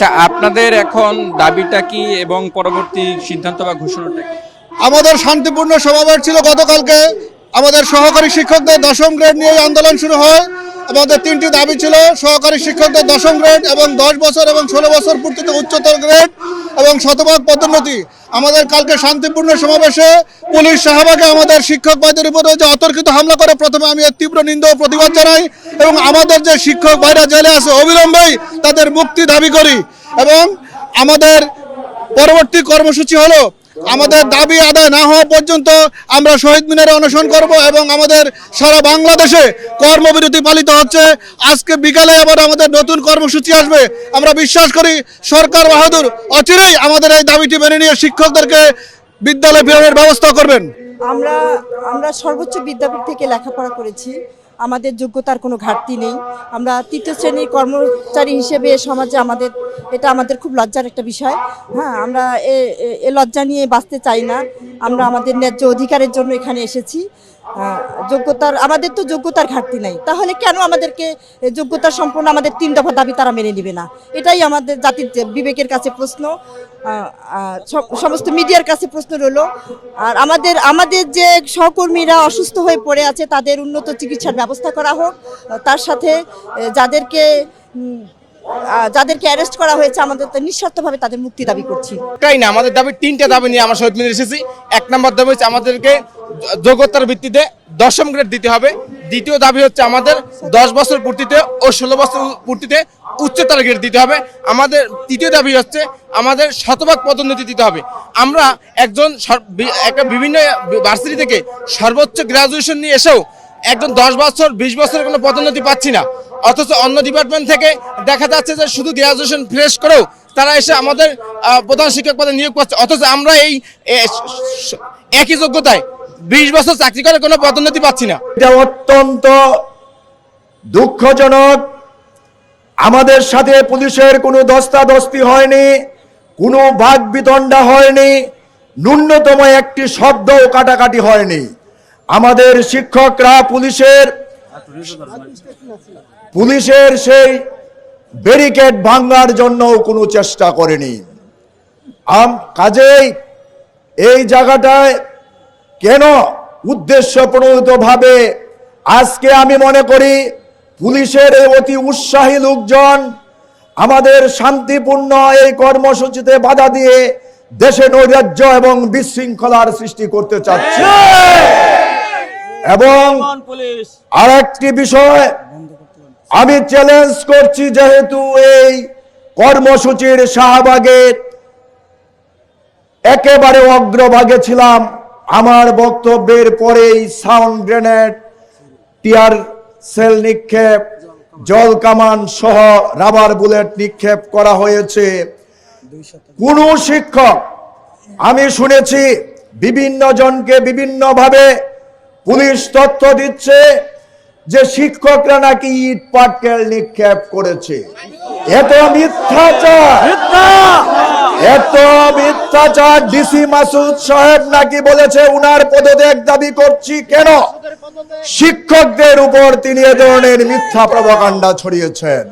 আচ্ছা আপনাদের এখন দাবিটা কি এবং পরবর্তী সিদ্ধান্ত বা ঘোষণাটা কি? আমাদের শান্তিপূর্ণ সমাবেশ ছিল গতকালকে। আমাদের সহকারী শিক্ষকদের দশম গ্রেড নিয়ে আন্দোলন শুরু হয়। আমাদের তিনটি দাবি ছিল, সহকারী শিক্ষকদের দশম গ্রেড এবং দশ বছর এবং ষোলো বছর পূর্তিতে উচ্চতর গ্রেড এবং শতভাগ পদোন্নতি। আমাদের কালকে শান্তিপূর্ণ সমাবেশে পুলিশ শাহবাগে আমাদের শিক্ষক ভাইদের উপরে যে অতর্কিত হামলা করে, প্রথমে আমি এর তীব্র নিন্দা ও প্রতিবাদ জানাই এবং আমাদের যে শিক্ষক ভাইরা জেলে আছে, অবিলম্বেই তাদের মুক্তি দাবি করি। এবং আমাদের পরবর্তী কর্মসূচি হলো আমাদের দাবি আদায় না হওয়া পর্যন্ত আমরা শহীদ মিনারে অনশন করব এবং আমাদের সারা বাংলাদেশে কর্মবিরতি পালিত হচ্ছে। আজকে বিকালে আবার আমাদের নতুন কর্মসূচি আসবে। আমরা বিশ্বাস করি সরকার বাহাদুর অচিরেই আমাদের এই দাবিটি মেনে নিয়ে শিক্ষকদেরকে বিদ্যালয়ে ফেরানোর ব্যবস্থা করবেন। আমরা আমরা সর্বোচ্চ বিদ্যাপীঠ থেকে লেখাপড়া করেছি। আমাদের যোগ্যতার কোনো ঘাটতি নেই। আমরা তৃতীয় শ্রেণির কর্মচারী হিসেবে সমাজে আমাদের, এটা আমাদের খুব লজ্জার একটা বিষয়। হ্যাঁ আমরা এ লজ্জা নিয়ে বাঁচতে চাই না। আমরা আমাদের ন্যায্য অধিকারের জন্য এখানে এসেছি। যোগ্যতার, আমাদের তো যোগ্যতার ঘাটতি নাই। তাহলে কেন আমাদেরকে যোগ্যতা সম্পন্ন আমাদের তিন দফা দাবি তারা মেনে নেবে না? এটাই আমাদের জাতির বিবেকের কাছে প্রশ্ন সমস্ত মিডিয়ার কাছে প্রশ্ন রইল। আর আমাদের আমাদের যে সহকর্মীরা অসুস্থ হয়ে পড়ে আছে, তাদের উন্নত চিকিৎসার ব্যবস্থা করা হোক। তার সাথে যাদেরকে যাদেরকে অ্যারেস্ট করা হয়েছে, আমাদের তো নিঃস্বার্থভাবে তাদের মুক্তি দাবি করছি। একটাই না? আমাদের দাবি, তিনটা দাবি নিয়ে আমরা শহীদ মিনারে এসেছি। এক নম্বর দাবি হচ্ছে আমাদেরকে যোগ্যতার ভিত্তিতে দশম গ্রেড দিতে হবে। দ্বিতীয় দাবি হচ্ছে আমাদের দশ বছর পূর্তিতে ও ষোলো বছর পূর্তিতে উচ্চতর গ্রেড দিতে হবে। আমাদের তৃতীয় দাবি হচ্ছে আমাদের শতভাগ পদোন্নতি দিতে হবে। আমরা একজন একটা বিভিন্ন ভার্সিটি থেকে সর্বোচ্চ গ্রাজুয়েশন নিয়ে এসেও একজন দশ বছর, বিশ বছরের কোনো পদোন্নতি পাচ্ছি না। অথচ অন্য ডিপার্টমেন্ট থেকে দেখা যাচ্ছে যে শুধু গ্রাজুয়েশন ফ্রেশ করেও তারা এসে আমাদের প্রধান শিক্ষক পদে নিয়োগ করছে অথচ আমরা এই একই যোগ্যতায় বিশ বছর চাকরি করে কোনো পদোন্নতি পাচ্ছি না। এটা অত্যন্ত দুঃখজনক। আমাদের সাথে পুলিশের কোনো দস্তাদস্তি হয়নি, কোনো বাঘ বিতণ্ডা হয়নি, ন্যূনতম একটি শব্দও কাটাকাটি হয়নি। আমাদের শিক্ষকরা পুলিশের পুলিশের সেই ব্যারিকেড ভাঙার জন্য কোনো চেষ্টা করেনি। আম কাজেই এই জায়গাটায় কেন উদ্দেশ্য প্রণোদিতভাবে আজকে আমি মনে করি পুলিশের অতি উৎসাহী লোকজন আমাদের শান্তিপূর্ণ এই কর্মসূচিতে বাধা দিয়ে দেশে নৈরাজ্য এবং বিশৃঙ্খলার সৃষ্টি করতে চাচ্ছে। এবং আরেকটি বিষয় আমি চ্যালেঞ্জ করছি যেহেতু এই কর্মসূচির শাহবাগের একেবারে অগ্রভাগে ছিলাম। আমার বক্তব্যের পরেই সাউন্ড গ্রেনেড টিয়ার সেল নিক্ষেপ জল কামান সহ রাবার বুলেট নিক্ষেপ করা হয়েছে। কোন শিক্ষক আমি শুনেছি বিভিন্ন জনকে বিভিন্ন ভাবে পুলিশ তথ্য দিচ্ছে যে শিক্ষকরা নাকি ইট পাটকেল নিক্ষেপ করেছে। এত মিথ্যাচার! এত মিথ্যাচার! ডিসি মাসুদ সাহেব নাকি বলেছে উনার পদত্যাগ দাবি করছি কেন? শিক্ষকদের উপর তিনি এ ধরনের মিথ্যা প্রভাকাণ্ডা ছড়িয়েছেন।